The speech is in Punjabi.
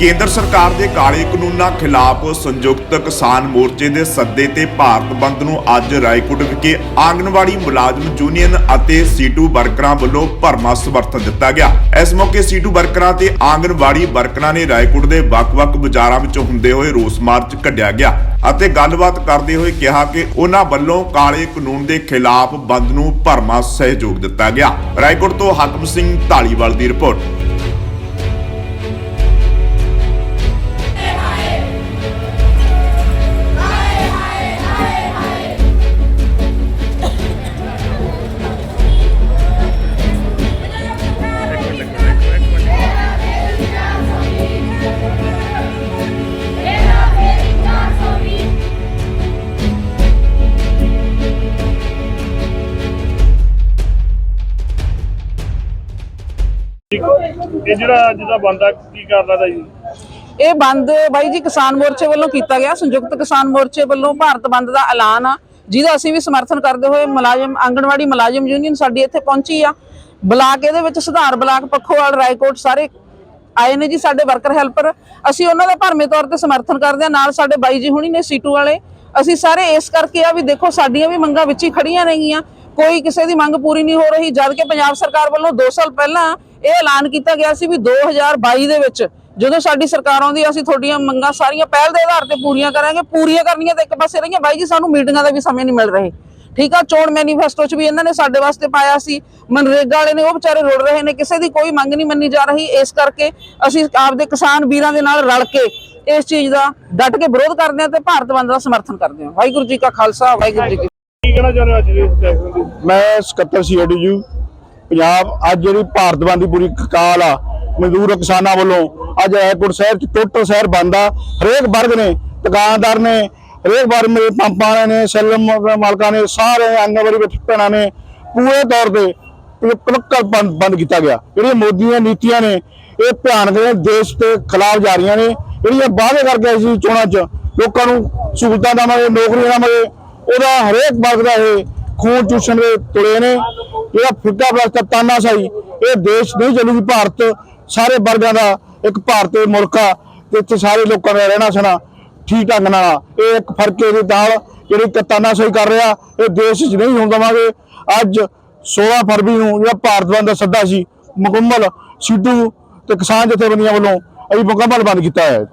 ਕੇਂਦਰ ਸਰਕਾਰ ਦੇ ਕਾਲੇ ਕਾਨੂੰਨਾਂ ਖਿਲਾਫ ਸੰਯੁਕਤ ਕਿਸਾਨ ਮੋਰਚੇ ਦੇ ਸੱਦੇ ਤੇ ਭਾਰਤ ਬੰਦ ਨੂੰ ਅੱਜ ਰਾਏਕੋਟ ਵਿਖੇ ਆਂਗਣਵਾੜੀ ਮੁਲਾਜ਼ਮ ਯੂਨੀਅਨ ਅਤੇ ਸੀਟੂ ਵਰਕਰਾਂ ਵੱਲੋਂ ਭਰਮਾ ਸਮਰਥਨ ਦਿੱਤਾ ਗਿਆ। ਇਸ ਮੌਕੇ ਸੀਟੂ ਵਰਕਰਾਂ ਤੇ ਆਂਗਣਵਾੜੀ ਵਰਕਰਾਂ ਨੇ ਰਾਏਕੋਟ ਦੇ ਵੱਖ-ਵੱਖ ਬਾਜ਼ਾਰਾਂ ਵਿੱਚ ਹੁੰਦੇ ਹੋਏ ਰੋਸ ਮਾਰਚ ਕੱਢਿਆ ਗਿਆ ਅਤੇ ਗੱਲਬਾਤ ਕਰਦੇ ਹੋਏ ਕਿਹਾ ਕਿ ਉਹਨਾਂ ਵੱਲੋਂ ਕਾਲੇ ਕਾਨੂੰਨ ਦੇ ਖਿਲਾਫ ਬੰਦ ਨੂੰ ਭਰਮਾ ਸਹਿਯੋਗ ਦਿੱਤਾ ਗਿਆ। ਰਾਏਕੋਟ ਤੋਂ ਹਾਕਮ ਸਿੰਘ ਢਾਲੀਵਾਲ ਦੀ ਰਿਪੋਰਟ। ਇਹ ਜਿਹੜਾ ਅੱਜ ਦਾ ਬੰਦਾ ਕੀ ਕਰਦਾ ਦਾ ਜੀ? ਇਹ ਬੰਦ ਬਾਈ ਜੀ ਕਿਸਾਨ ਮੋਰਚੇ ਵੱਲੋਂ ਕੀਤਾ ਗਿਆ, ਸੰਯੁਕਤ ਕਿਸਾਨ ਮੋਰਚੇ ਵੱਲੋਂ ਭਾਰਤ ਬੰਦ ਦਾ ਐਲਾਨ ਆ, ਜਿਹਦਾ ਅਸੀਂ ਵੀ ਸਮਰਥਨ ਕਰਦੇ ਹੋਏ ਮੁਲਾਜ਼ਮ, ਆਂਗਣਵਾੜੀ ਮੁਲਾਜ਼ਮ ਯੂਨੀਅਨ ਸਾਡੀ ਇੱਥੇ ਪਹੁੰਚੀ ਆ। ਬਲਾਕ ਇਹਦੇ ਵਿੱਚ ਸੁਧਾਰ ਬਲਾਕ, ਪੱਖੋਵਾਲ, ਰਾਏਕੋਟ ਸਾਰੇ ਆਏ ਨੇ ਜੀ ਸਾਡੇ ਵਰਕਰ ਹੈਲਪਰ। ਅਸੀਂ ਉਹਨਾਂ ਦਾ ਭਰਮੇ ਤੌਰ ਤੇ ਸਮਰਥਨ ਕਰਦੇ ਆ, ਨਾਲ ਸਾਡੇ ਬਾਈ ਜੀ ਹੁਣੀ ਨੇ ਸੀਟੂ ਵਾਲੇ। ਅਸੀਂ ਸਾਰੇ ਇਸ ਕਰਕੇ ਆ ਵੀ ਦੇਖੋ, ਸਾਡੀਆਂ ਵੀ ਮੰਗਾਂ ਵਿੱਚ ਹੀ ਖੜੀਆਂ ਨੇਗੀਆਂ ਕੋਈ ਕਿਸੇ ਦੀ ਮੰਗ ਪੂਰੀ ਨਹੀਂ ਹੋ ਰਹੀ, ਜਦ ਕਿ ਪੰਜਾਬ ਸਰਕਾਰ ਵੱਲੋਂ 2 ਸਾਲ ਪਹਿਲਾਂ ਇਹ ਐਲਾਨ ਕੀਤਾ ਗਿਆ ਸੀ ਵੀ 2022 ਦੇ ਵਿੱਚ ਜਦੋਂ ਸਾਡੀ ਸਰਕਾਰ ਆਉਂਦੀ ਅਸੀਂ ਤੁਹਾਡੀਆਂ ਮੰਗਾਂ ਸਾਰੀਆਂ ਪਹਿਲ ਦੇ ਆਧਾਰ ਤੇ ਪੂਰੀਆਂ ਕਰਾਂਗੇ ਪੂਰੀਆਂ ਕਰਨੀਆਂ ਤਾਂ ਇੱਕ ਪਾਸੇ ਰਹੀਆਂ। ਬਾਈ ਜੀ ਸਾਨੂੰ ਮੀਟਿੰਗਾਂ ਦਾ ਵੀ ਸਮੇਂ ਨਹੀਂ ਮਿਲ ਰਹੇ। ਠੀਕ ਆ ਚੋਣ ਮੈਨੀਫੈਸਟੋ 'ਚ ਵੀ ਇਹਨਾਂ ਨੇ ਸਾਡੇ ਵਾਸਤੇ ਪਾਇਆ ਸੀ। ਮਨਰੇਗਾ ਵਾਲੇ ਨੇ ਉਹ ਵਿਚਾਰੇ ਰੁੜ ਰਹੇ ਨੇ ਕਿਸੇ ਦੀ ਕੋਈ ਮੰਗ ਨਹੀਂ ਮੰਨੀ ਜਾ ਰਹੀ। ਇਸ ਕਰਕੇ ਅਸੀਂ ਆਪਦੇ ਕਿਸਾਨ ਵੀਰਾਂ ਦੇ ਨਾਲ ਰਲ ਕੇ ਇਸ ਚੀਜ਼ ਦਾ ਡਟ ਕੇ ਵਿਰੋਧ ਕਰਦੇ ਹਾਂ ਤੇ ਭਾਰਤ ਬੰਦ ਦਾ ਸਮਰਥਨ ਕਰਦੇ ਹਾਂ। ਵਾਹਿਗੁਰੂ ਜੀ ਕਾ ਖਾਲਸਾ ਵਾਹਿਗੁਰੂ ਜੀ ਕੀ ਕੀ ਕਹਿਣਾ ਚਾਹੁੰਦੇ ਹੋ ਅੱਜ ਦੇ ਇਸ ਫੈਸਲੇ ਦੀ ਮੈਂ ਸਕੱਤਰ ਸੀਆਈਡੀਯੂ ਪੰਜਾਬ ਅੱਜ ਜਿਹੜੀ ਭਾਰਤ ਬੰਦ ਦੀ ਪੂਰੀ ਕਾਲ ਆ, ਮਜ਼ਦੂਰ ਕਿਸਾਨਾਂ ਵੱਲੋਂ ਅੱਜ ਐਕੁਰ ਸ਼ਹਿਰ ਚ ਟੋਟਲ ਸ਼ਹਿਰ ਬੰਦ ਆ। ਹਰੇਕ ਵਰਗ ਨੇ, ਦੁਕਾਨਦਾਰ ਨੇ, ਹਰੇਕ ਵਰਗ ਮੇਰੇ ਪੰਪਾਂ ਵਾਲਿਆਂ ਨੇ, ਸੈਲਮ ਮਾਲਕਾਂ ਨੇ, ਸਾਰੇ ਆਂਗਣਵਾੜੀ ਵਿੱਚ ਭੈਣਾਂ ਨੇ, ਪੂਰੇ ਤੌਰ ਤੇ ਕਲਕਲ ਬੰਦ ਬੰਦ ਕੀਤਾ ਗਿਆ। ਜਿਹੜੀਆਂ ਮੋਦੀ ਦੀਆਂ ਨੀਤੀਆਂ ਨੇ, ਇਹ ਭਿਆਨਕ ਨੇ, ਦੇਸ਼ ਦੇ ਖਿਲਾਫ ਜਾ ਰਹੀਆਂ ਨੇ। ਜਿਹੜੀਆਂ ਵਾਅਦੇ ਕਰਕੇ ਅਸੀਂ ਚੋਣਾਂ 'ਚ, ਲੋਕਾਂ ਨੂੰ ਸਹੂਲਤਾਂ ਦੇਵਾਂਗੇ ਨੌਕਰੀਆਂ ਦੇਵਾਂਗੇ ਉਹਦਾ ਹਰੇਕ ਵਰਗ ਦਾ ਇਹ ਖੂਨ ਚੂਸਣ ਦੇ ਤੁਲੇ ਨੇ। ਜਿਹੜਾ ਫਿੱਕਾ ਬਲਸਤਾ ਤਾਨਾਸ਼ਾਹੀ ਇਹ ਦੇਸ਼ ਨਹੀਂ ਚੱਲੂਗੀ ਭਾਰਤ। ਸਾਰੇ ਵਰਗਾਂ ਦਾ ਇੱਕ ਭਾਰਤ ਮੁਲਕ ਆ। ਤੇ ਇੱਥੇ ਸਾਰੇ ਲੋਕਾਂ ਦਾ ਰਹਿਣਾ ਸਹਿਣਾ ਠੀਕ ਢੰਗ ਨਾਲ ਇਹ ਇੱਕ ਫਰਕੇ ਦੀ ਦਾਲ ਜਿਹੜੀ ਕ- ਤਾਨਾਸ਼ਾਹੀ ਕਰ ਰਿਹਾ, ਇਹ ਦੇਸ਼ 'ਚ ਨਹੀਂ ਹੋਣ ਦੇਵਾਂਗੇ। ਅੱਜ 16 ਫਰਵਰੀ ਨੂੰ ਜਿਹੜਾ ਭਾਰਤ ਬੰਦ ਦਾ ਸੱਦਾ ਸੀ, ਮੁਕੰਮਲ ਸਿੱਧੂ ਤੇ ਕਿਸਾਨ ਜਥੇਬੰਦੀਆਂ ਵੱਲੋਂ, ਅਸੀਂ ਮੁਕੰਮਲ ਬੰਦ ਕੀਤਾ ਹੈ।